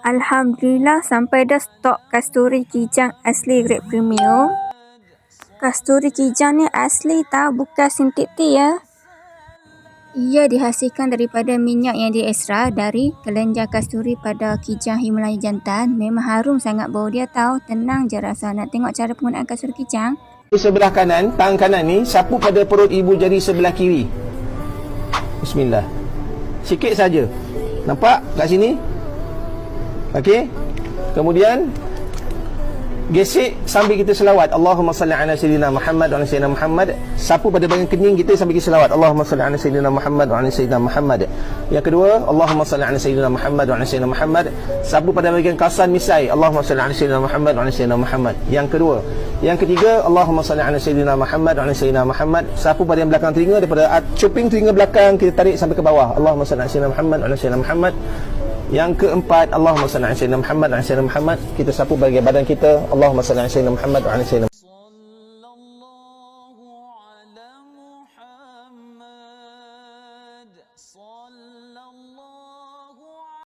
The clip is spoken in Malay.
Alhamdulillah sampai dah stok kasturi kijang asli grade premium. Kasturi kijang ni asli tahu bukan sintetik ya. Ia dihasilkan daripada minyak yang diekstrak dari kelenjar kasturi pada kijang Himalaya jantan. Memang harum sangat bau dia tahu. Tenang je rasa. Nak tengok cara penggunaan kasturi kijang? sebelah kanan, tangan kanan ni sapu pada perut ibu jari sebelah kiri. Bismillah. Sikit saja. Nampak kat sini? Okey. Kemudian gesek sambil kita selawat Allahumma salli ala sayyidina Muhammad wa ala sayyidina Muhammad sapu pada bahagian kening kita sambil kita selawat Allahumma salli ala sayyidina Muhammad wa ala sayyidina Muhammad yang kedua Allahumma salli ala sayyidina Muhammad wa ala sayyidina Muhammad sapu pada bahagian kasan misai Allahumma salli ala sayyidina Muhammad wa ala sayyidina Muhammad yang kedua yang ketiga Allahumma salli ala sayyidina Muhammad wa ala sayyidina Muhammad sapu pada yang belakang telinga daripada cuping telinga belakang kita tarik sampai ke bawah Allahumma salli ala sayyidina Muhammad wa ala sayyidina Muhammad yang keempat Allahumma salli ala sayyidina Muhammad ala sayyidina Muhammad. Kita sapu bagi badan kita. Allahumma salli ala sayyidina Muhammad ala sayyidina Muhammad.